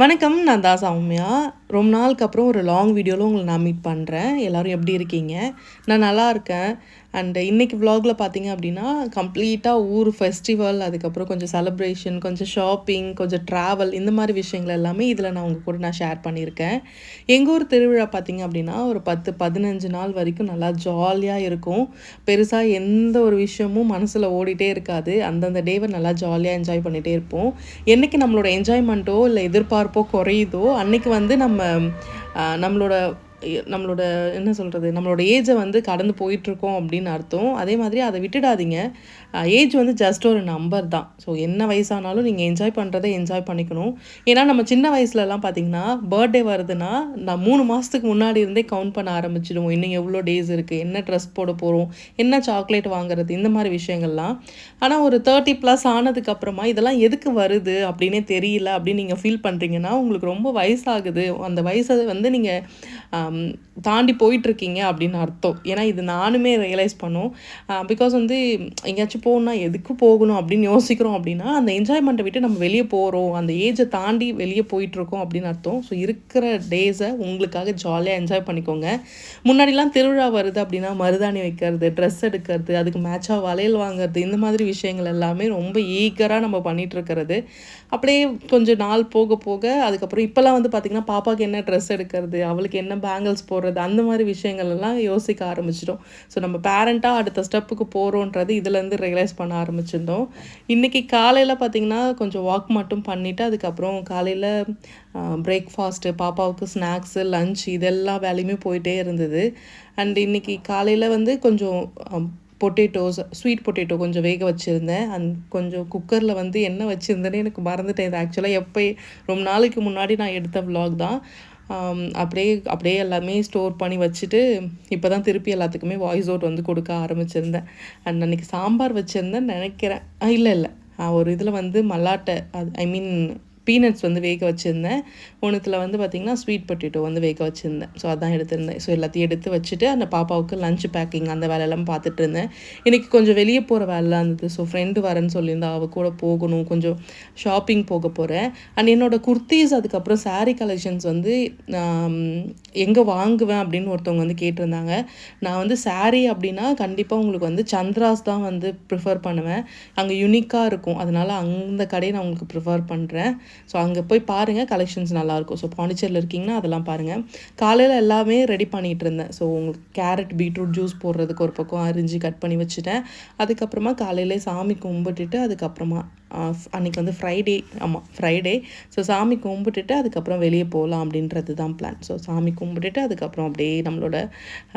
வணக்கம் நான் தான் சௌமியா ரொம்ப நாளுக்கு அப்புறம் ஒரு லாங் வீடியோவில் உங்களை நான் மீட் பண்ணுறேன் எல்லோரும் எப்படி இருக்கீங்க? நான் நல்லா இருக்கேன். அண்ட் இன்றைக்கி விலாகில் பார்த்தீங்க அப்படின்னா கம்ப்ளீட்டாக ஊர் ஃபெஸ்டிவல் அதுக்கப்புறம் கொஞ்சம் செலப்ரேஷன் கொஞ்சம் ஷாப்பிங் கொஞ்சம் ட்ராவல் இந்த மாதிரி விஷயங்கள் எல்லாமே இதில் நான் உங்கள் கூட நான் ஷேர் பண்ணியிருக்கேன். எங்கள் ஊர் திருவிழா பார்த்தீங்க அப்படின்னா ஒரு பத்து பதினஞ்சு நாள் வரைக்கும் நல்லா ஜாலியாக இருக்கும். பெருசாக எந்த ஒரு விஷயமும் மனசில் ஓடிட்டே இருக்காது. அந்தந்த டேவை நல்லா ஜாலியாக என்ஜாய் பண்ணிகிட்டே இருப்போம். என்றைக்கு நம்மளோட என்ஜாய்மெண்ட்டோ இல்லை எதிர்பார்ப்போ குறையுதோ அன்னைக்கு வந்து நம்ம நம்மளோட நம்மளோட என்ன சொல்கிறது நம்மளோட ஏஜை வந்து கடந்து போயிட்டுருக்கோம் அப்படின்னு அர்த்தம். அதே மாதிரி அதை விட்டுடாதீங்க. ஏஜ் வந்து ஜஸ்ட் ஒரு நம்பர் தான். ஸோ என்ன வயசானாலும் நீங்கள் என்ஜாய் பண்ணுறதை என்ஜாய் பண்ணிக்கணும். ஏன்னா நம்ம சின்ன வயசுலலாம் பார்த்தீங்கன்னா பர்த்டே வருதுன்னா நான் மூணு மாதத்துக்கு முன்னாடி இருந்தே கவுண்ட் பண்ண ஆரம்பிச்சிடுவோம். இன்னும் எவ்வளோ டேஸ் இருக்குது என்ன ட்ரெஸ் போட போகிறோம் என்ன சாக்லேட் வாங்குறது இந்த மாதிரி விஷயங்கள்லாம். ஆனால் ஒரு தேர்ட்டி ப்ளஸ் ஆனதுக்கப்புறமா இதெல்லாம் எதுக்கு வருது அப்படின்னே தெரியல அப்படின்னு நீங்கள் ஃபீல் பண்ணுறீங்கன்னா உங்களுக்கு ரொம்ப வயசாகுது. அந்த வயசை வந்து நீங்கள் தாண்டி போயிட்டுருக்கீங்க அப்படின்னு அர்த்தம். ஏன்னா இது நானுமே ரியலைஸ் பண்ணோம். பிகாஸ் வந்து எங்கேயாச்சும் போகணும்னா எதுக்கு போகணும் அப்படின்னு யோசிக்கிறோம் அப்படின்னா அந்த என்ஜாய்மெண்ட்டை விட்டு நம்ம வெளியே போகிறோம் அந்த ஏஜை தாண்டி வெளியே போயிட்டுருக்கோம் அப்படின்னு அர்த்தம். ஸோ இருக்கிற டேஸை உங்களுக்காக ஜாலியாக என்ஜாய் பண்ணிக்கோங்க. முன்னாடிலாம் திருவிழா வருது அப்படின்னா மருதாணி வைக்கிறது ட்ரெஸ் எடுக்கிறது அதுக்கு மேட்சாக வளையல் வாங்குறது இந்த மாதிரி விஷயங்கள் எல்லாமே ரொம்ப ஈகராக நம்ம பண்ணிகிட்ருக்கிறது அப்படியே கொஞ்சம் நாள் போக போக அதுக்கப்புறம் இப்போல்லாம் வந்து பார்த்திங்கன்னா பாப்பாவுக்கு என்ன ட்ரெஸ் எடுக்கிறது அவளுக்கு என்ன பேங்க் பேங்கிள்ஸ் போடுறது அந்த மாதிரி விஷயங்கள் எல்லாம் யோசிக்க ஆரம்பிச்சிடும் ஸோ நம்ம பேரண்ட்டாக அடுத்த ஸ்டெப்புக்கு போகிறோன்றது இதுலேருந்து ரியலைஸ் பண்ண ஆரம்பிச்சிருந்தோம். இன்றைக்கி காலையில் பார்த்திங்கன்னா கொஞ்சம் வாக் மட்டும் பண்ணிவிட்டு அதுக்கப்புறம் காலையில் பிரேக்ஃபாஸ்ட்டு பாப்பாவுக்கு ஸ்நாக்ஸு லஞ்ச் இதெல்லா வேலையுமே போயிட்டே இருந்தது. அண்ட் இன்றைக்கி காலையில் வந்து கொஞ்சம் பொட்டேட்டோஸ் ஸ்வீட் பொட்டேட்டோ கொஞ்சம் வேக வச்சுருந்தேன். அண்ட் கொஞ்சம் குக்கரில் வந்து என்ன வச்சுருந்தேன்னு எனக்கு மறந்துட்டேன். இது ஆக்சுவலாக எப்போ ரொம்ப நாளைக்கு முன்னாடி நான் எடுத்த விலாக் தான். அப்படியே அப்படியே எல்லாமே ஸ்டோர் பண்ணி வச்சுட்டு இப்போ தான் திருப்பி எல்லாத்துக்குமே வாய்ஸ் அவுட் வந்து கொடுக்க ஆரம்பிச்சிருந்தேன். அண்ட் அன்றைக்கி சாம்பார் வச்சுருந்தேன் நினைக்கிறேன். இல்லை இல்லை. ஒரு இதில் வந்து மல்லாட்டை அது ஐ மீன் பீனட்ஸ் வந்து வேக வச்சுருந்தேன். ஒன்றுத்தில் வந்து பார்த்திங்கன்னா ஸ்வீட் பொட்டேட்டோ வந்து வேக வச்சுருந்தேன். ஸோ அதான் எடுத்திருந்தேன். ஸோ எல்லாத்தையும் எடுத்து வச்சுட்டு அந்த பாப்பாவுக்கு லஞ்ச் பேக்கிங் அந்த வேலையெல்லாம் பார்த்துட்டு இருந்தேன். இன்றைக்கி கொஞ்சம் வெளியே போகிற வேலைலாம் இருந்தது. ஸோ ஃப்ரெண்டு வரேன்னு சொல்லியிருந்தா அவள் கூட போகணும். கொஞ்சம் ஷாப்பிங் போக போகிறேன் அண்ட் என்னோட குர்த்தீஸ் அதுக்கப்புறம் சாரீ கலெக்ஷன்ஸ் வந்து எங்கே வாங்குவேன் அப்படின்னு ஒருத்தவங்க வந்து கேட்டிருந்தாங்க. நான் வந்து சாரீ அப்படின்னா கண்டிப்பாக உங்களுக்கு வந்து சந்திராஸ் தான் வந்து ப்ரிஃபர் பண்ணுவேன். அங்கே யூனிக்காக இருக்கும். அதனால் அந்த கடையை நான் உங்களுக்கு ப்ரிஃபர் பண்ணுறேன் ஸோ அங்கே போய் பாருங்கள் கலெக்ஷன்ஸ் நல்லாயிருக்கும் ஸோ பாண்டிச்சேரியில் இருக்கீங்கன்னா அதெல்லாம் பாருங்கள் காலையில் எல்லாமே ரெடி பண்ணிகிட்டு இருந்தேன். ஸோ உங்களுக்கு கேரட் பீட்ரூட் ஜூஸ் போடுறதுக்கு ஒரு பக்கம் அரிஞ்சு கட் பண்ணி வச்சுட்டேன். அதுக்கப்புறமா காலையிலே சாமி கும்பிட்டுட்டு அதுக்கப்புறமா அன்றைக்கி அன்னைக்கு வந்து ஃப்ரைடே ஆமாம் ஃப்ரைடே ஸோ சாமி கும்பிட்டுட்டு அதுக்கப்புறம் வெளியே போகலாம் அப்படின்றது தான் பிளான் ஸோ சாமி கும்பிட்டுட்டு அதுக்கப்புறம் அப்படியே நம்மளோட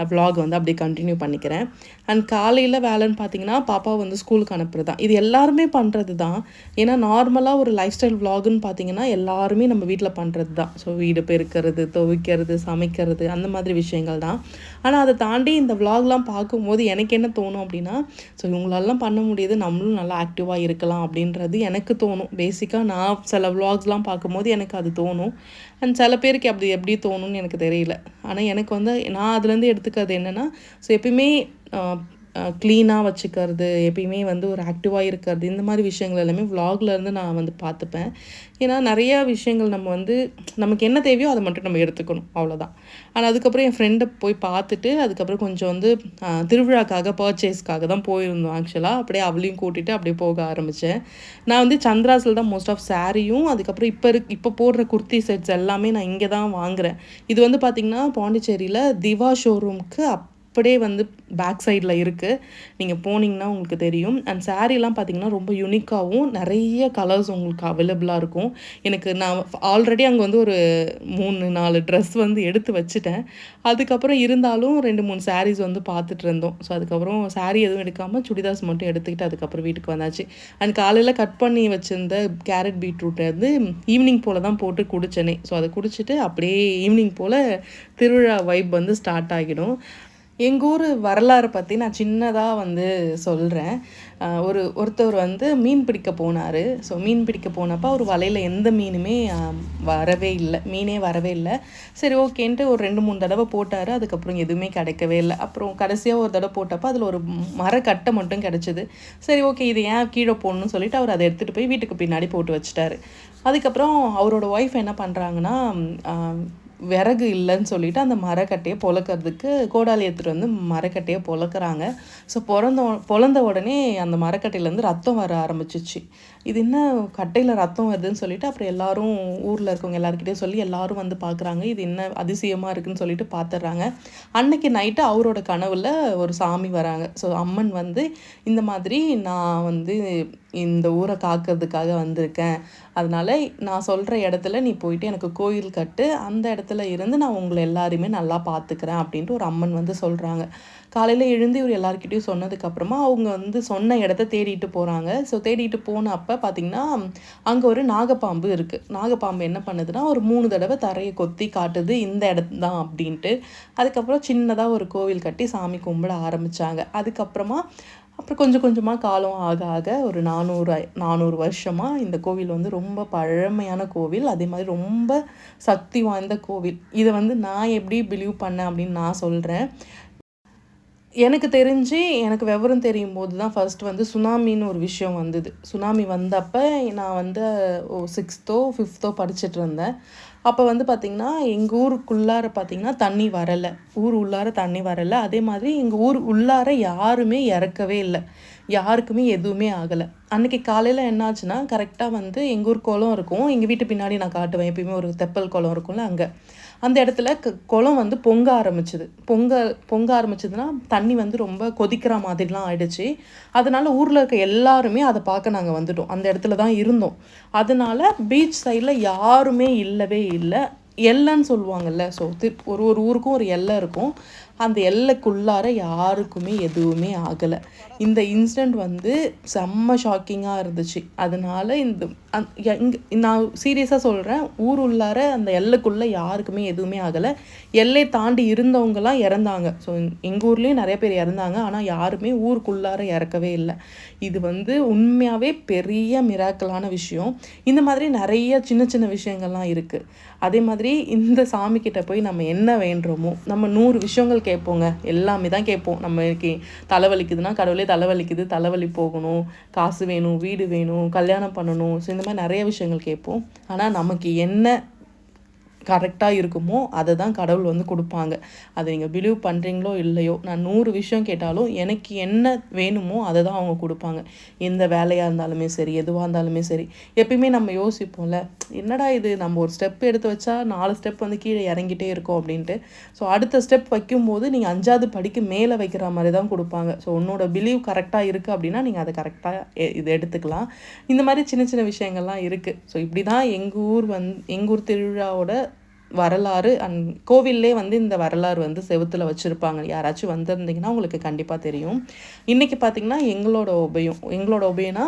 vlog வந்து அப்படியே கண்டினியூ பண்ணிக்கிறேன். அண்ட் காலையில் வேலைன்னு பார்த்தீங்கன்னா பாப்பா வந்து ஸ்கூலுக்கு அனுப்புறது தான் இது எல்லாருமே பண்ணுறது தான் ஏன்னா நார்மலாக ஒரு லைஃப் ஸ்டைல் vlogன்னு பார்த்தீங்கன்னா எல்லாருமே நம்ம வீட்டில் பண்ணுறது தான் ஸோ வீடு பெருக்கிறது துவைக்கிறது சமைக்கிறது அந்த மாதிரி விஷயங்கள் தான். ஆனால் அதை தாண்டி இந்த விலாக்லாம் பார்க்கும்போது எனக்கு என்ன தோணும் அப்படின்னா ஸோ இவங்களாலாம் பண்ண முடியுது நம்மளும் நல்லா ஆக்டிவாக இருக்கலாம் அப்படின்றது எனக்கு தோணும். பேசிக்காக நான் சில விலாக்ஸ்லாம் பார்க்கும்போது எனக்கு அது தோணும். அண்ட் சில பேருக்கு அப்படி எப்படி தோணும்னு எனக்கு தெரியல. ஆனால் எனக்கு வந்து நான் அதுலேருந்து எடுத்துக்கிறது என்னென்னா ஸோ எப்பயுமே க்ளீனாக வச்சுக்கிறது எப்பயுமே வந்து ஒரு ஆக்டிவாக இருக்கிறது இந்த மாதிரி விஷயங்கள் எல்லாமே vlogல இருந்து நான் வந்து பார்த்துப்பேன். ஏன்னா நிறையா விஷயங்கள் நம்ம வந்து நமக்கு என்ன தேவையோ அதை மட்டும் நம்ம எடுத்துக்கணும் அவ்வளோதான் ஆனால் அதுக்கப்புறம் என் ஃப்ரெண்டை போய் பார்த்துட்டு அதுக்கப்புறம் கொஞ்சம் வந்து திருவிழாக்காக பர்ச்சேஸ்க்காக தான் போயிருந்தோம் ஆக்சுவலாக அப்படியே அவளையும் கூட்டிகிட்டு அப்படியே போக ஆரம்பித்தேன் நான் வந்து சந்திராஸில் தான் மோஸ்ட் ஆஃப் சாரியும் அதுக்கப்புறம் இப்போ இரு இப்போ போடுற குர்த்தி செட்ஸ் எல்லாமே நான் இங்கே தான் வாங்குகிறேன் இது வந்து பார்த்திங்கன்னா பாண்டிச்சேரியில் திவா ஷோரூம்க்கு அப் அப்படியே வந்து பேக் சைடில் இருக்குது நீங்கள் போனீங்கன்னா உங்களுக்கு தெரியும். அண்ட் சாரீலாம் பார்த்தீங்கன்னா ரொம்ப யூனிக்காகவும் நிறைய கலர்ஸ் உங்களுக்கு அவைலபிளாக இருக்கும். எனக்கு நான் ஆல்ரெடி அங்கே வந்து ஒரு மூணு நாலு ட்ரெஸ் வந்து எடுத்து வச்சுட்டேன். அதுக்கப்புறம் இருந்தாலும் ரெண்டு மூணு சாரீஸ் வந்து பார்த்துட்டு இருந்தோம். ஸோ அதுக்கப்புறம் சாரீ எதுவும் எடுக்காமல் சுடிதார்ஸ் மட்டும் எடுத்துக்கிட்டு அதுக்கப்புறம் வீட்டுக்கு வந்தாச்சு. அண்ட் காலையில் கட் பண்ணி வச்சிருந்த கேரட் பீட்ரூட் வந்து ஈவினிங் போல் தான் போட்டு குடிச்சேனே. ஸோ அதை குடிச்சிட்டு அப்படியே ஈவினிங் போல் திருவிழா வைப் வந்து ஸ்டார்ட் ஆகிடும். எங்கள் ஊர் வரலாறு பற்றி நான் சின்னதாக வந்து சொல்கிறேன் ஒரு ஒருத்தவர் வந்து மீன் பிடிக்க போனார். ஸோ மீன் பிடிக்க போனப்போ அவர் வலையில் எந்த மீனுமே வரவே இல்லை. மீனே வரவே இல்லை. சரி ஓகேன்ட்டு ஒரு ரெண்டு மூணு தடவை போட்டார். அதுக்கப்புறம் எதுவுமே கிடைக்கவே இல்லை. அப்புறம் கடைசியாக ஒரு தடவை போட்டப்போ அதில் ஒரு மரக்கட்டை மட்டும் கிடச்சிது. சரி ஓகே இது ஏன் கீழே போடணும்னு சொல்லிட்டு அவர் அதை எடுத்துகிட்டு போய் வீட்டுக்கு பின்னாடி போட்டு வச்சிட்டாரு. அதுக்கப்புறம் அவரோட ஒய்ஃப் என்ன பண்ணுறாங்கன்னா விறகு இல்லைன்னு சொல்லிட்டு அந்த மரக்கட்டையை பொழக்கிறதுக்கு கோடாலி எடுத்துகிட்டு வந்து மரக்கட்டையை பொழக்கிறாங்க ஸோ பிறந்த பிறந்த உடனே அந்த மரக்கட்டையிலேருந்து ரத்தம் வர ஆரம்பிச்சிச்சு. இது என்ன கட்டையில் ரத்தம் வருதுன்னு சொல்லிட்டு அப்புறம் எல்லாரும் ஊரில் இருக்கவங்க எல்லாருக்கிட்டையும் சொல்லி எல்லாரும் வந்து பார்க்குறாங்க இது என்ன அதிசயமாக இருக்குன்னு சொல்லிட்டு பார்த்துடுறாங்க அன்னைக்கு நைட்டு அவரோட கனவில் ஒரு சாமி வராங்க. ஸோ அம்மன் வந்து இந்த மாதிரி நான் வந்து இந்த ஊரை காக்கிறதுக்காக வந்திருக்கேன். அதனால் நான் சொல்கிற இடத்துல நீ போயிட்டு எனக்கு கோயில் கட்டு. அந்த இடத்துல இருந்து நான் உங்களை எல்லாருமே நல்லா பார்த்துக்கிறேன் அப்படின்ட்டு ஒரு அம்மன் வந்து சொல்கிறாங்க காலையில் எழுந்து இவர் எல்லாருக்கிட்டையும் சொன்னதுக்கப்புறமா அவங்க வந்து சொன்ன இடத்த தேடிட்டு போகிறாங்க ஸோ தேடிட்டு போனப்போ பார்த்திங்கன்னா அங்கே ஒரு நாகப்பாம்பு இருக்குது நாகப்பாம்பு என்ன பண்ணுதுன்னா ஒரு மூணு தடவை தரையை கொத்தி காட்டுது இந்த இடம் தான் அப்படின்ட்டு. அதுக்கப்புறம் சின்னதாக ஒரு கோவில் கட்டி சாமி கும்பிட ஆரம்பித்தாங்க அதுக்கப்புறமா அப்புறம் கொஞ்சம் கொஞ்சமாக காலம் ஆக ஆக ஒரு நானூறு நானூறு வருஷமாக இந்த கோவில் வந்து ரொம்ப பழமையான கோவில். அதே மாதிரி ரொம்ப சக்தி வாய்ந்த கோவில். இதை வந்து நான் எப்படி பிலீவ் பண்ணேன் அப்படின்னு நான் சொல்கிறேன் எனக்கு தெரிஞ்சு எனக்கு விவரம் தெரியும் போது தான் ஃபர்ஸ்ட் வந்து சுனாமின்னு ஒரு விஷயம் வந்தது. சுனாமி வந்தப்போ நான் வந்து ஓ சிக்ஸ்த்தோ ஃபிஃப்த்தோ படிச்சுட்டு இருந்தேன். அப்போ வந்து பார்த்திங்கன்னா எங்கள் ஊருக்குள்ளார பார்த்திங்கன்னா தண்ணி வரலை. ஊர் உள்ளார தண்ணி வரலை. அதே மாதிரி எங்கள் ஊர் உள்ளார யாருமே இறக்கவே இல்லை. யாருக்குமே எதுவுமே ஆகலை. அன்னைக்கு காலையில் என்னாச்சுன்னா கரெக்டாக வந்து எங்கள் ஊர் குளம் இருக்கும். எங்கள் வீட்டு பின்னாடி நான் காட்டுவேன். எப்பயுமே ஒரு தெப்பல் குளம் இருக்கும்ல அங்கே. அந்த இடத்துல க- குளம் வந்து பொங்க ஆரம்பிச்சுது. பொங்க பொங்க ஆரம்பிச்சதுன்னா தண்ணி வந்து ரொம்ப கொதிக்கிற மாதிரிலாம் ஆயிடுச்சு. அதனால ஊரில் இருக்க எல்லாருமே அதை பார்க்க நாங்கள் வந்துட்டோம். அந்த இடத்துல தான் இருந்தோம். அதனால பீச் சைடில் யாருமே இல்லவே இல்லை. எல்லைன்னு சொல்லுவாங்கல்ல. ஸோ ஒரு ஒரு ஊருக்கும் ஒரு எல்லை இருக்கும். அந்த எல்லைக்குள்ளார யாருக்குமே எதுவுமே ஆகலை. இந்த இன்சிடெண்ட் வந்து செம்ம ஷாக்கிங்காக இருந்துச்சு. அதனால இந்த அந் நான் சீரியஸாக சொல்கிறேன் ஊர் உள்ளார அந்த எல்லைக்குள்ளே யாருக்குமே எதுவுமே ஆகலை. எல்லை தாண்டி இருந்தவங்கலாம் இறந்தாங்க. ஸோ எங்கள் ஊர்லேயும் நிறைய பேர் இறந்தாங்க. ஆனால் யாருமே ஊருக்குள்ளார இறக்கவே இல்லை. இது வந்து உண்மையாகவே பெரிய மிராக்கலான விஷயம். இந்த மாதிரி நிறைய சின்ன சின்ன விஷயங்கள்லாம் இருக்குது அதே மாதிரி இந்த சாமி கிட்ட போய் நம்ம என்ன வேண்டுறோமோ நம்ம நூறு விஷயங்கள் கேட்போங்க. எல்லாமே தான் கேட்போம். நம்மளுக்கு தலைவலிக்குதுன்னா கடவுளே தலைவலிக்குது தலைவலி போகணும் காசு வேணும் வீடு வேணும் கல்யாணம் பண்ணணும். ஸோ இந்த மாதிரி நிறைய விஷயங்கள் கேட்போம். ஆனால் நமக்கு என்ன கரெக்டாக இருக்குமோ அதை தான் கடவுள் வந்து கொடுப்பாங்க. அதை நீங்கள் பிலீவ் பண்ணுறீங்களோ இல்லையோ நான் நூறு விஷயம் கேட்டாலும் எனக்கு என்ன வேணுமோ அதை தான் அவங்க கொடுப்பாங்க. எந்த வேலையாக இருந்தாலுமே சரி எதுவாக இருந்தாலுமே சரி எப்பயுமே நம்ம யோசிப்போம்ல என்னடா இது நம்ம ஒரு ஸ்டெப் எடுத்து வச்சா நாலு ஸ்டெப் வந்து கீழே இறங்கிட்டே இருக்கோம் அப்படின்ட்டு. ஸோ அடுத்த ஸ்டெப் வைக்கும்போது நீங்கள் அஞ்சாவது படிக்கு மேலே வைக்கிற மாதிரி தான் கொடுப்பாங்க. ஸோ உன்னோட பிலீவ் கரெக்டாக இருக்குது அப்படின்னா நீங்கள் அதை கரெக்டாக இது எடுத்துக்கலாம். இந்த மாதிரி சின்ன சின்ன விஷயங்கள்லாம் இருக்குது ஸோ இப்படி தான் எங்கள் ஊர் வந் எங்கள் ஊர் திருவிழாவோட வரலாறு அண்ட் கோவில்லே வந்து இந்த வரலாறு வந்து செவுத்துல வச்சுருப்பாங்க. யாராச்சும் வந்திருந்தீங்கன்னா உங்களுக்கு கண்டிப்பாக தெரியும். இன்றைக்கி பார்த்தீங்கன்னா எங்களோட உபயம் எங்களோட உபயம்னா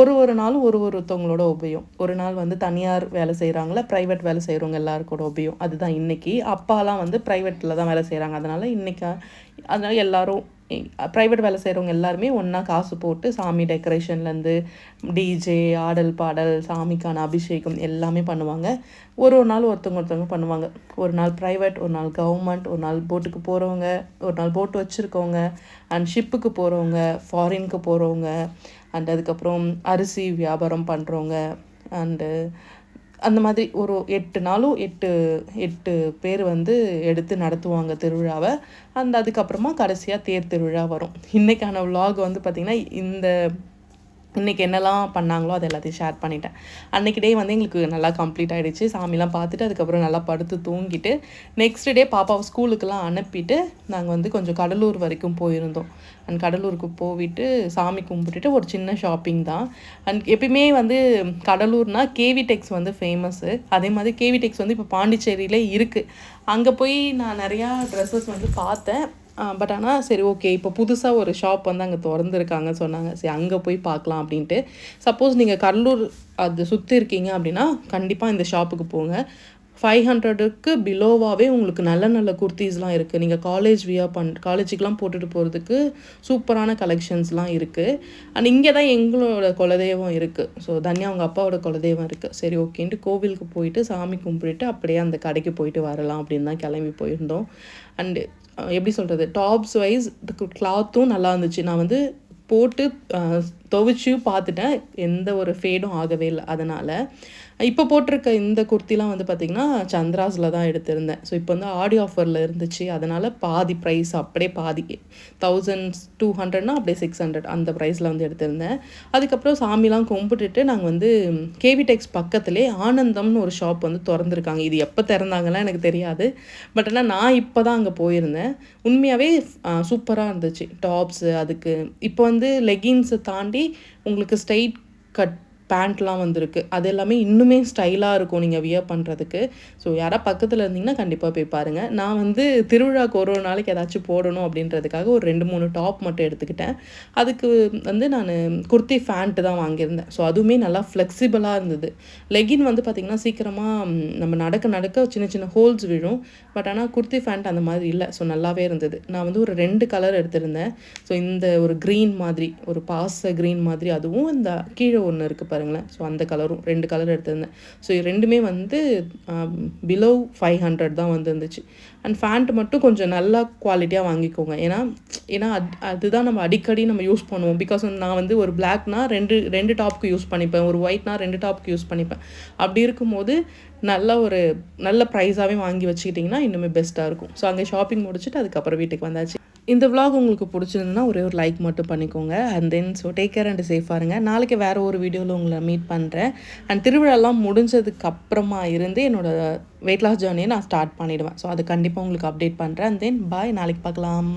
ஒரு ஒரு நாளும் ஒரு ஒருத்தவங்களோட உபயம். ஒரு நாள் வந்து தனியார் வேலை செய்கிறாங்களா ப்ரைவேட் வேலை செய்கிறவங்க எல்லாருக்கோட உபயம். அதுதான் இன்னைக்கு. அப்பாலாம் வந்து ப்ரைவேட்டில் தான் வேலை செய்கிறாங்க அதனால இன்னைக்கு அதனால் எல்லாரும் ப்ரைவேட் வேலை செய்கிறவங்க எல்லாருமே ஒன்றா காசு போட்டு சாமி டெக்கரேஷன்லேருந்து டிஜே ஆடல் பாடல் சாமிக்கான அபிஷேகம் எல்லாமே பண்ணுவாங்க. ஒரு ஒரு நாள் ஒருத்தவங்க ஒருத்தவங்க பண்ணுவாங்க. ஒரு நாள் ப்ரைவேட் ஒரு நாள் கவர்மெண்ட் ஒரு நாள் போட்டுக்கு போகிறவங்க ஒரு நாள் போட்டு வச்சுருக்கவங்க அண்ட் ஷிப்புக்கு போகிறவங்க ஃபாரினுக்கு போகிறவங்க அண்ட் அதுக்கப்புறம் அரிசி வியாபாரம் பண்ணுறவங்க அண்டு அந்த மாதிரி ஒரு எட்டு நாளும் எட்டு எட்டு பேர் வந்து எடுத்து நடத்துவாங்க திருவிழாவை. அந்த அதுக்கப்புறமா கடைசியாக தேர் திருவிழா வரும். இன்றைக்கான விலாக் வந்து பார்த்திங்கன்னா இந்த இன்றைக்கி என்னெல்லாம் பண்ணாங்களோ அது எல்லாத்தையும் ஷேர் பண்ணிட்டேன். அன்றைக்கி டே வந்து எங்களுக்கு நல்லா கம்ப்ளீட் ஆகிடுச்சு சாமிலாம் பார்த்துட்டு அதுக்கப்புறம் நல்லா படுத்து தூங்கிட்டு நெக்ஸ்ட் டே பாப்பாவை ஸ்கூலுக்கெல்லாம் அனுப்பிட்டு நாங்கள் வந்து கொஞ்சம் கடலூர் வரைக்கும் போயிருந்தோம். அண்ட் கடலூருக்கு போயிட்டு சாமி கும்பிட்டுட்டு ஒரு சின்ன ஷாப்பிங் தான். அண்ட் எப்பயுமே வந்து கடலூர்னால் கேவி டெக்ஸ் வந்து ஃபேமஸ்ஸு அதே மாதிரி கேவி டெக்ஸ் வந்து இப்போ பாண்டிச்சேரியில் இருக்குது அங்கே போய் நான் நிறையா ட்ரெஸ்ஸஸ் வந்து பார்த்தேன். பட் ஆனால் சரி ஓகே இப்போ புதுசாக ஒரு ஷாப் வந்து அங்கே திறந்துருக்காங்க சொன்னாங்க. சரி அங்கே போய் பார்க்கலாம் அப்படின்ட்டு. சப்போஸ் நீங்கள் கடலூர் அது சுற்றி இருக்கீங்க அப்படின்னா கண்டிப்பாக இந்த ஷாப்புக்கு போங்க. ஃபைவ் ஹண்ட்ரடுக்கு பிலோவாகவே உங்களுக்கு நல்ல நல்ல குர்த்திஸ்லாம் இருக்குது நீங்கள் காலேஜ் வியா பண் காலேஜுக்கெலாம் போட்டுட்டு போகிறதுக்கு சூப்பரான கலெக்ஷன்ஸ்லாம் இருக்குது அண்ட் இங்கே தான் எங்களோட குலதெய்வம் இருக்குது ஸோ தனியாக அவங்க அப்பாவோட குலதெய்வம் இருக்குது சரி ஓகேன்ட்டு கோவிலுக்கு போயிட்டு சாமி கும்பிட்டுட்டு அப்படியே அந்த கடைக்கு போயிட்டு வரலாம் அப்படின்னு தான் கிளம்பி போயிருந்தோம். அண்டு எப்படி சொல்கிறது டாப்ஸ் வைஸ் கிளாத்தும் நல்லா இருந்துச்சு. நான் வந்து போட்டு துவைச்சு பார்த்துட்டேன். எந்த ஒரு ஃபேடும் ஆகவே இல்லை. அதனால் இப்போ போட்டிருக்க இந்த குர்த்திலாம் வந்து பார்த்திங்கன்னா சந்திராஸில் தான் எடுத்திருந்தேன். ஸோ இப்போ வந்து ஆடி ஆஃபரில் இருந்துச்சு. அதனால் பாதி ப்ரைஸ் அப்படியே பாதி. தௌசண்ட் டூ ஹண்ட்ரட்னா அப்படியே சிக்ஸ் ஹண்ட்ரட் அந்த ப்ரைஸில் வந்து எடுத்திருந்தேன். அதுக்கப்புறம் சாமிலாம் கும்பிட்டுட்டு நாங்கள் வந்து கேவி டெக்ஸ் பக்கத்துலேயே ஆனந்தம்னு ஒரு ஷாப் வந்து திறந்துருக்காங்க. இது எப்போ திறந்தாங்கலாம் எனக்கு தெரியாது. பட் ஆனால் நான் இப்போ தான் அங்கே போயிருந்தேன். உண்மையாகவே சூப்பராக இருந்துச்சு. டாப்ஸு அதுக்கு இப்போ வந்து லெகின்ஸை தாண்டி உங்களுக்கு ஸ்ட்ரைட் கட் பேண்ட்லாம் வந்திருக்கு. அது எல்லாமே இன்னுமே ஸ்டைலாக இருக்கும் நீங்கள் வியர் பண்ணுறதுக்கு ஸோ யாராவது பக்கத்தில் இருந்தீங்கன்னா கண்டிப்பாக போய் பாருங்கள் நான் வந்து திருவிழாக்கு ஒரு ஒரு நாளைக்கு ஏதாச்சும் போடணும் அப்படின்றதுக்காக ஒரு ரெண்டு மூணு டாப் மட்டும் எடுத்துக்கிட்டேன். அதுக்கு வந்து நான் குர்த்தி ஃபேண்ட்டு தான் வாங்கியிருந்தேன். ஸோ அதுவுமே நல்லா ஃப்ளெக்சிபிளாக இருந்தது. லெகின் வந்து பார்த்திங்கன்னா சீக்கிரமாக நம்ம நடக்க நடக்க சின்ன சின்ன ஹோல்ஸ் விழும். பட் ஆனால் குர்த்தி ஃபேண்ட் அந்த மாதிரி இல்லை. ஸோ நல்லாவே இருந்தது. நான் வந்து ஒரு ரெண்டு கலர் எடுத்திருந்தேன். ஸோ இந்த ஒரு க்ரீன் மாதிரி ஒரு பாச க்ரீன் மாதிரி அதுவும் இந்த கீழே ஒன்று இருக்குது பாருங்களேன். ஸோ அந்த கலரும் ரெண்டு கலர் எடுத்திருந்தேன். ஸோ ரெண்டுமே வந்து பிலோ ஃபைவ் ஹண்ட்ரட் தான் வந்துருந்துச்சு. அண்ட் ஃபேண்ட் மட்டும் கொஞ்சம் நல்லா குவாலிட்டியாக வாங்கிக்கோங்க. ஏன்னா ஏன்னா அது அதுதான் நம்ம அடிக்கடி நம்ம யூஸ் பண்ணுவோம். பிகாஸ் நான் வந்து ஒரு பிளாக்னா ரெண்டு ரெண்டு டாப்க்கு யூஸ் பண்ணிப்பேன். ஒரு ஒயிட்னா ரெண்டு டாப்க்கு யூஸ் பண்ணிப்பேன். அப்படி இருக்கும்போது நல்ல ஒரு நல்ல ப்ரைஸாகவே வாங்கி வச்சுக்கிட்டிங்கன்னா இன்னுமே பெஸ்ட்டாக இருக்கும். ஸோ அங்கே ஷாப்பிங் முடிச்சுட்டு அதுக்கப்புறம் வீட்டுக்கு வந்தாச்சு. இந்த விலாக் உங்களுக்கு பிடிச்சிருந்ததுன்னா ஒரே ஒரு லைக் மட்டும் பண்ணிக்கோங்க. And then so take care and சேஃபாக இருங்க நாளைக்கு வேறு ஒரு வீடியோவில் உங்களை மீட் பண்ணுறேன் அண்ட் திருவிழாலாம் முடிஞ்சதுக்கு அப்புறமா இருந்து என்னோடய வெயிட் லாஸ் ஜேர்னியை நான் ஸ்டார்ட் பண்ணிவிடுவேன் ஸோ அது கண்டிப்பாக உங்களுக்கு அப்டேட் பண்ணுறேன் அண்ட் தென் பாய் நாளைக்கு பார்க்கலாம்.